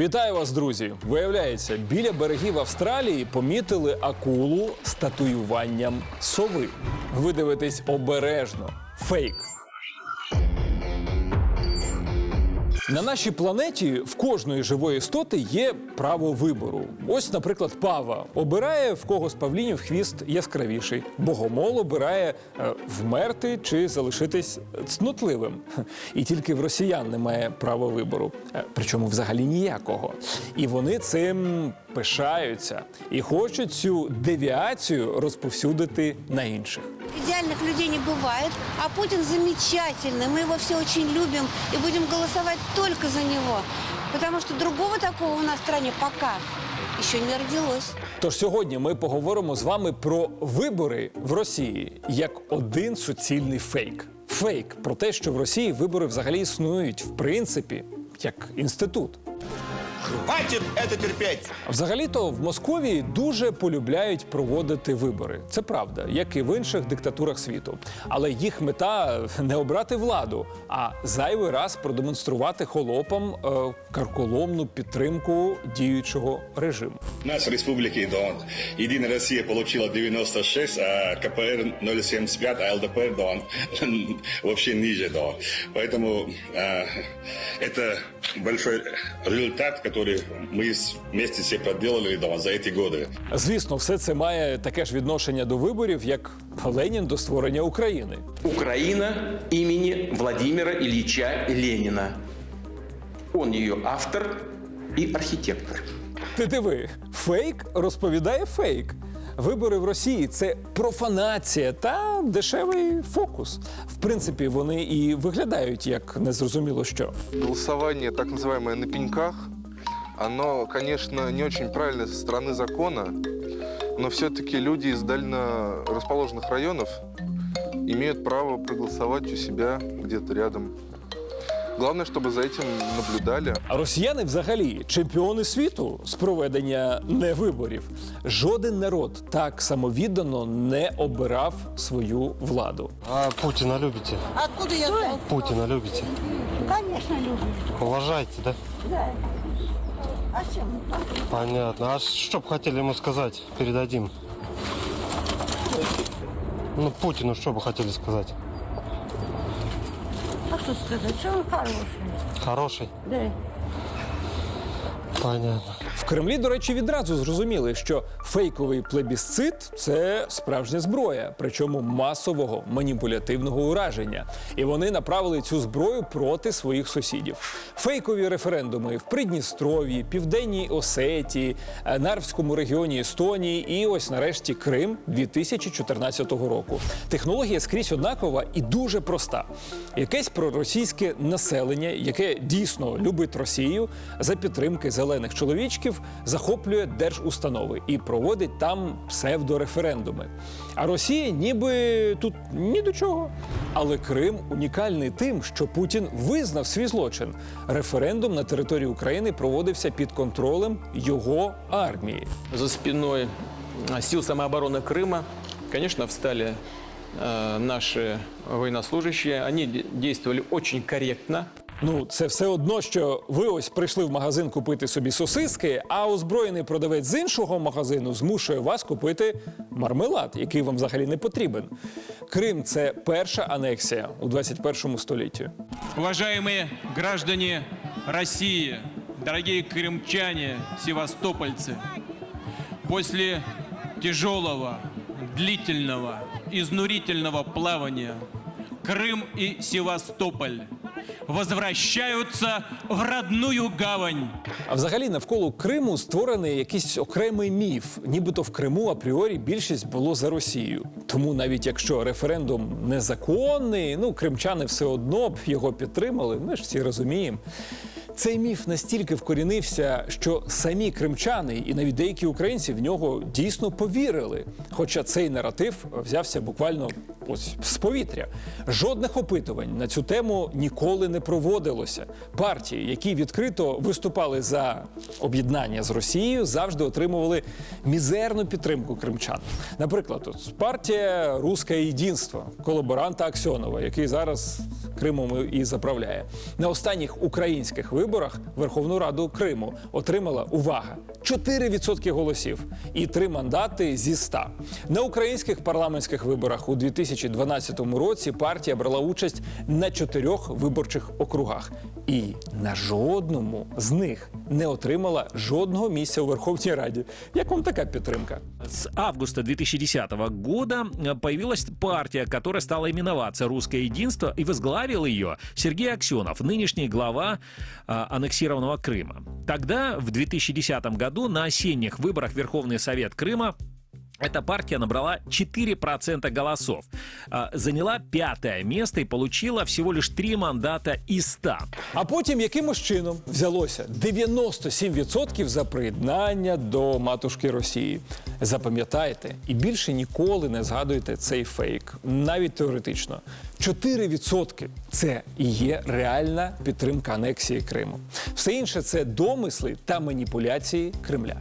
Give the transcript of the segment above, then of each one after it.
Вітаю вас, друзі! Виявляється, біля берегів Австралії помітили акулу з татуюванням сови. Ви дивитесь обережно. Фейк. На нашій планеті в кожної живої істоти є право вибору. Ось, наприклад, пава обирає в кого з павлінів хвіст яскравіший. Богомол обирає е, вмерти чи залишитись цнотливим. І тільки в росіян немає права вибору, Е, причому взагалі ніякого. І вони цим пишаються і хочуть цю девіацію розповсюдити на інших. Идеальных людей не бывает, а Путин замечательный. Мы его все очень любим и будем голосовать только за него. Потому что другого такого у нас в стране пока еще не родилось. Тож сьогодні ми поговоримо з вами про вибори в Росії як один суцільний фейк. Фейк про те, що в Росії вибори взагалі існують, в принципі, як інститут. Хватит это терпеть! Взагалі-то в Московії дуже полюбляють проводити вибори. Це правда, як і в інших диктатурах світу. Але їх мета не обрати владу, а зайвий раз продемонструвати холопам е, карколомну підтримку діючого режиму. У нас в республике Дон. Единая Россия получила 96, а КПР 0,75, а ЛДПР Дон вообще ниже Дон. Поэтому э, это большой результат, который мы с- вместе все проделали Дон за эти годы. Звісно, все це має таке ж відношення до виборів, як Ленін до створення України. Украина имени Владимира Ильича Ленина. Он ее автор и архитектор. Ти диви, фейк розповідає фейк. Вибори в Росії це профанація та дешевий фокус. В принципі, вони і виглядають як незрозуміло що. голосование, так называемое на пеньках, оно, конечно, не очень правильно со стороны закона, но все-таки люди из дально расположенных районов имеют право проголосовать у себя где-то рядом. Главное, чтобы за этим наблюдали. А росіяни взагалі чемпіони світу з проведення невиборів. Жоден народ так самовіддано не обирав свою владу. А Путина любите? Откуда я знаю? Путина любите? Конечно, люблю. Уважаете, да? Да. А чем? Понятно. А что бы хотели ему сказать? Передадим. Ну, Путину что бы хотели сказать? А что сказать? Что он хороший? Хороший? Да. Понятно. В Кремлі, до речі, відразу зрозуміли, що фейковий плебісцит це справжня зброя, причому масового маніпулятивного ураження. І вони направили цю зброю проти своїх сусідів. Фейкові референдуми в Придністров'ї, Південній Осетії, е, Нарвському регіоні Естонії і ось нарешті Крим 2014 року. Технологія скрізь однакова і дуже проста. Якесь проросійське населення, яке дійсно любить Росію, за підтримки зелених чоловічків захоплює держустанови і проводить там псевдореферендуми. А Росія ніби тут ні до чого. Але Крим унікальний тим, що Путін визнав свій злочин. Референдум на території України проводився під контролем його армії. За спиной а, сил самообороны Крыма, конечно, встали э, наши военнослужащие. Они де- действовали очень корректно. Ну, це все одно, що ви ось прийшли в магазин купити собі сосиски, а озброєний продавець з іншого магазину змушує вас купити мармелад, який вам взагалі не потрібен. Крим це перша анексія у 21 столітті. Уважаемые граждане России, дорогие крымчане, севастопольцы, после тяжелого, длительного, изнурительного плавания Крым и Севастополь возвращаются в родную гавань. А взагалі навколо Криму створений якийсь окремий міф, нібито в Криму апріорі більшість було за Росію. Тому навіть якщо референдум незаконний, ну кримчани все одно б його підтримали. Ми ж всі розуміємо. Цей міф настільки вкорінився, що самі кримчани і навіть деякі українці в нього дійсно повірили. Хоча цей наратив взявся буквально ось з повітря. Жодних опитувань на цю тему ніколи не проводилося. Партії, які відкрито виступали за об'єднання з Росією, завжди отримували мізерну підтримку кримчан. Наприклад, от партія Руське єдинство колаборанта Аксьонова, який зараз Кримом і заправляє. На останніх українських виборах Верховну Раду Криму отримала увага 4% голосів і три мандати зі 100. На українських парламентських виборах у 2012 році партія брала участь на чотирьох виборчих округах і на жодному з них не отримала жодного місця у Верховній Раді. Як вам така підтримка? С августа 2010 года э, появилась партия, которая стала именоваться «Русское единство», и возглавил ее Сергей Аксенов, нынешний глава а, аннексированного Крыма. Тогда, в 2010 году, на осенних выборах в Верховный Совет Крыма эта партия набрала 4% голосов, заняла пятое место и получила всего лишь 3 мандата из 100. А потім якимось чином взялося 97% за приєднання до матушки Росії. Запам'ятайте і більше ніколи не згадуйте цей фейк, навіть теоретично. 4% – це і є реальна підтримка анексії Криму. Все інше це домисли та маніпуляції Кремля.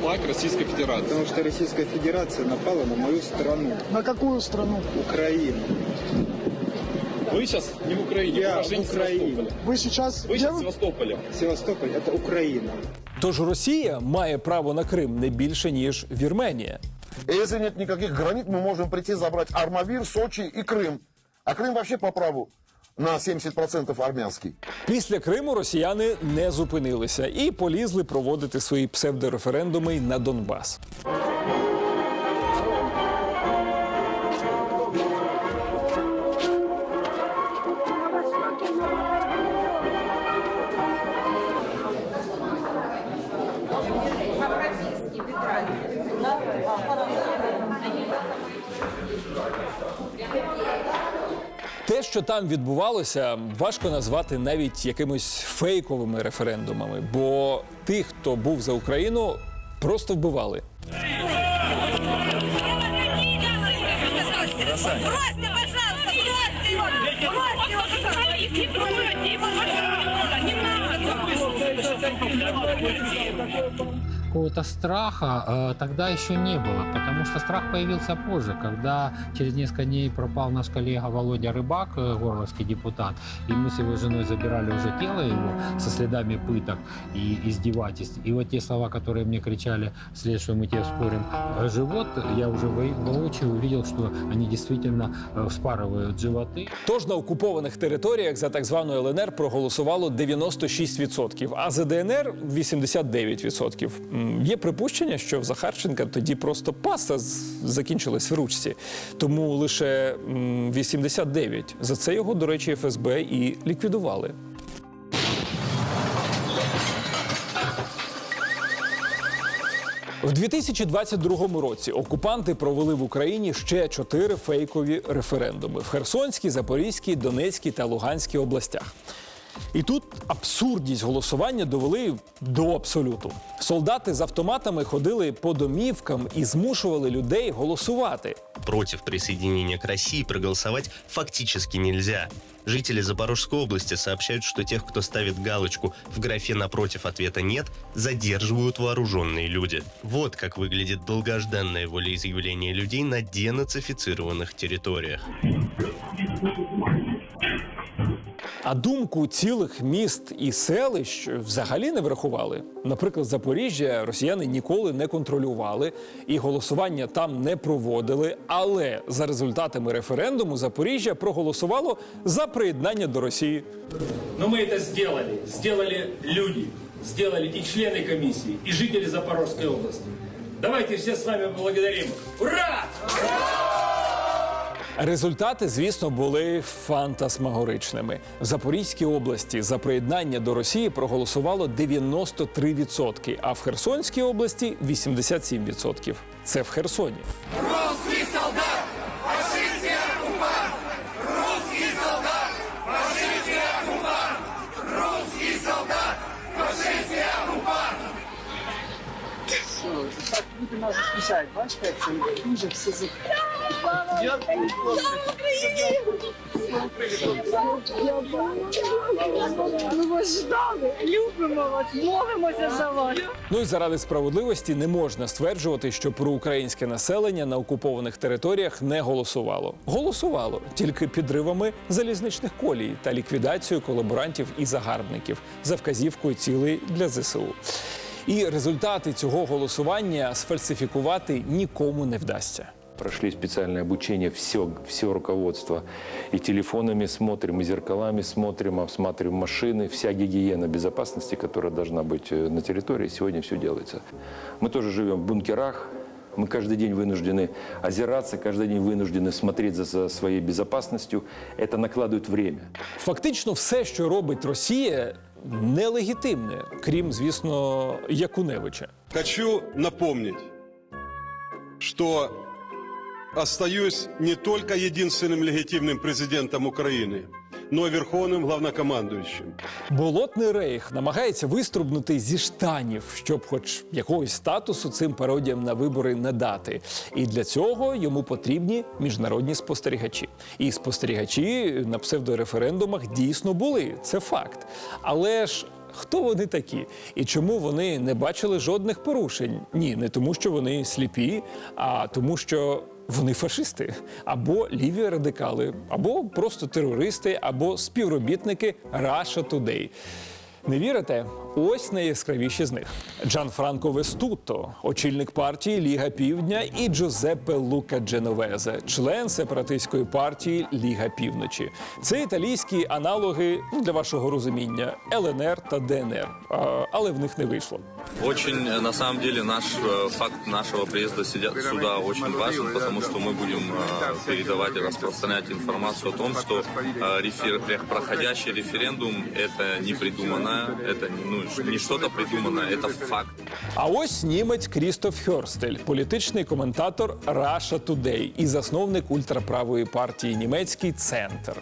флаг Российской Федерации. Потому что Российская Федерация напала на мою страну. На какую страну? Украину. Вы сейчас не в Украине, Я в Украине. Вы сейчас... Вы сейчас в Севастополе. Севастополь – это Украина. Тож Росія має право на Крим не більше ніж Вірменія. И если нет никаких границ, мы можем прийти забрать Армавир, Сочи и Крым. А Крым вообще по праву на 70% армянский. Після Криму росіяни не зупинилися і полізли проводити свої псевдореферендуми й на Донбас. Що там відбувалося, важко назвати навіть якимись фейковими референдумами, бо тих, хто був за Україну, просто вбивали. Бросьте, пожалуйста, бросьте его! Бросьте его, пожалуйста! Не трогайте его, пожалуйста! Не надо! какого-то страха э, тогда еще не было, потому что страх появился позже, когда через несколько дней пропал наш коллега Володя Рыбак, э, горловский депутат, и мы с его женой забирали уже тело его со следами пыток и издевательств. И вот те слова, которые мне кричали вслед, что мы тебе вспорим э, живот, я уже во- воочию увидел, что они действительно э, вспарывают животы. Тож на окупованих територіях за так звану ЛНР проголосувало 96%, а за ДНР 89%. Є припущення, що в Захарченка тоді просто паста закінчилась в ручці, тому лише м, 89%. За це його, до речі, ФСБ і ліквідували. В 2022 році окупанти провели в Україні ще чотири фейкові референдуми в Херсонській, Запорізькій, Донецькій та Луганській областях. І тут абсурдність голосування довели до абсолюту. Солдати з автоматами ходили по домівкам і змушували людей голосувати. Против присоединения к России проголосовать фактически нельзя. Жители Запорожской области сообщают, что тех, кто ставит галочку в графе напротив ответа «нет», задерживают вооруженные люди. Вот как выглядит долгожданное волеизъявление людей на денацифицированных территориях. А думку цілих міст і селищ взагалі не врахували. Наприклад, Запоріжжя росіяни ніколи не контролювали і голосування там не проводили. Але за результатами референдуму Запоріжжя проголосувало за приєднання до Росії. Но мы это сделали. Сделали люди. Сделали и члены комиссии, и жители Запорожской области. Давайте все с вами поблагодарим. Ура! Результати, звісно, були фантасмагоричними. В Запорізькій області за приєднання до Росії проголосувало 93%, а в Херсонській області 87%. Це в Херсоні. Нас захищають. Бачите, як це дуже все за... Ми вас ждали, любимо вас, молимося за вас. Ну і заради справедливості не можна стверджувати, що проукраїнське населення на окупованих територіях не голосувало. Голосувало тільки підривами залізничних колій та ліквідацією колаборантів і загарбників за вказівкою цілей для ЗСУ. І результати цього голосування сфальсифікувати нікому не вдасться. Прошли специальное обучение все, все руководство. И телефонами смотрим, и зеркалами смотрим, осматриваем машины. Вся гигиена безопасности, которая должна быть э, на территории, сегодня все делается. Мы тоже живем в бункерах. Мы каждый день вынуждены озираться, каждый день вынуждены смотреть за, за своей безопасностью. Это накладывает время. Фактично, все, що робить Росія, нелегітимне, крім, звісно, Якуневича. Хочу напомнить, что остаюсь не только единственным легитимным президентом Украины, но и верховным главнокомандующим. Болотний рейх намагається виструбнути зі штанів, щоб, хоч якогось статусу цим пародіям на вибори не дати. І для цього йому потрібні міжнародні спостерігачі. І спостерігачі на псевдореферендумах дійсно були. Це факт. Але ж. Хто вони такі і чому вони не бачили жодних порушень? Ні, не тому, що вони сліпі, а тому, що вони фашисти або ліві радикали, або просто терористи, або співробітники Russia Today. Не вірите? Ось найяскравіші з них: Джан Франко Вестуто, очільник партії Ліга Півдня, і Джозеппе Лука Дженовезе, член сепаратистської партії Ліга Півночі. Це італійські аналоги для вашого розуміння ЛНР та ДНР, але в них не вийшло. Очень, э, на самом деле, наш э, факт нашего приезда сидя- сюда очень важен, потому что мы будем э, передавать и распространять информацию о том, что э, рефер- ре- проходящий референдум это не придуманное, это ну, не что-то придуманное, это факт. А ось німець Крістоф Хьорстель, політичний коментатор Russia Today і засновник ультраправої партії Німецький центр.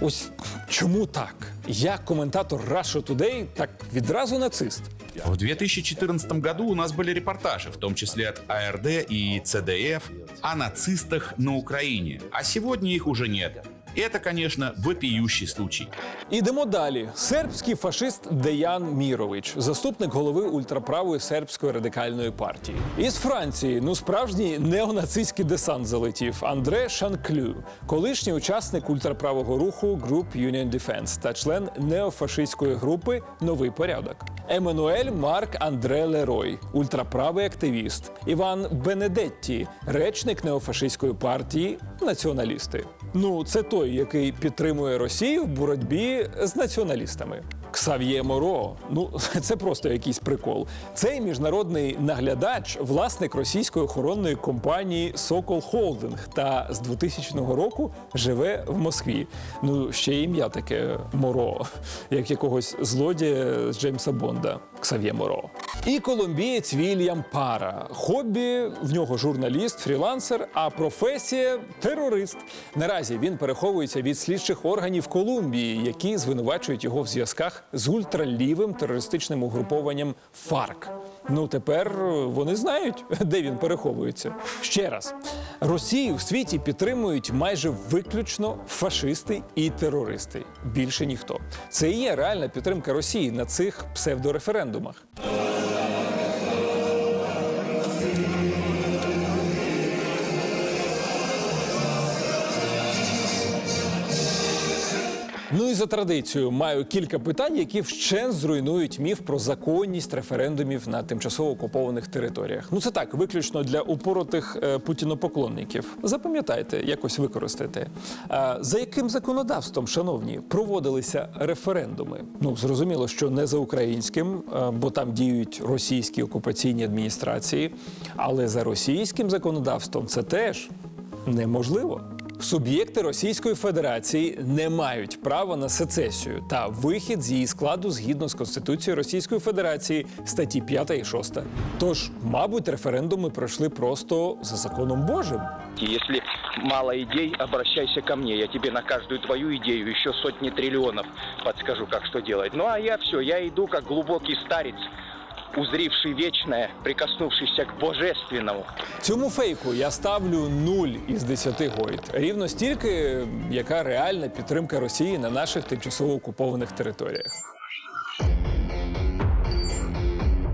Ось чому так? Я коментатор Russia Today, так відразу нацист. В 2014 году у нас были репортажи, в том числе от АРД и ЦДФ, о нацистах на Украине, а сегодня их уже нет. Это, конечно, вопиющий случай. Ідемо далі. Сербський фашист Деян Мірович, заступник голови ультраправої сербської радикальної партії. Із Франції, ну справжній неонацистський десант залетів. Андре Шанклю, колишній учасник ультраправого руху Group Union Defense та член неофашистської групи Новий порядок. Еммануель Марк Андре Лерой, ультраправий активіст. Іван Бенедетті, речник неофашистської партії Націоналісти. Ну, це той, який підтримує Росію в боротьбі з націоналістами. Ксав'є Моро, ну це просто якийсь прикол. Цей міжнародний наглядач, власник російської охоронної компанії Сокол Холдинг, та з 2000 року живе в Москві. Ну ще ім'я таке Моро, як якогось злодія з Джеймса Бонда. Ксав'є Моро. І колумбієць Вільям Пара. Хобі в нього журналіст, фрілансер, а професія терорист. Наразі він переховується від слідчих органів Колумбії, які звинувачують його в зв'язках з ультралівим терористичним угрупованням ФАРК. Ну тепер вони знають, де він переховується. Ще раз, Росію в світі підтримують майже виключно фашисти і терористи. Більше ніхто. Це і є реальна підтримка Росії на цих псевдореферендумах. Ну і за традицією маю кілька питань, які вщен зруйнують міф про законність референдумів на тимчасово окупованих територіях. Ну це так, виключно для упоротих е, путінопоклонників. Запам'ятайте, якось використайте. Е, за яким законодавством, шановні, проводилися референдуми? Ну зрозуміло, що не за українським, е, бо там діють російські окупаційні адміністрації, але за російським законодавством це теж неможливо. Суб'єкти Російської Федерації не мають права на сецесію та вихід з її складу згідно з Конституцією Російської Федерації статті 5 і 6. Тож, мабуть, референдуми пройшли просто за законом Божим. Если мало идей, обращайся ко мне. Я тебе на каждую твою идею еще сотни триллионов подскажу, как что делать. Ну а я все, я иду как глубокий старец узривший вічне, прикоснувшися к божественному. Цьому фейку я ставлю 0 із 10 гойд. Рівно стільки, яка реальна підтримка Росії на наших тимчасово окупованих територіях.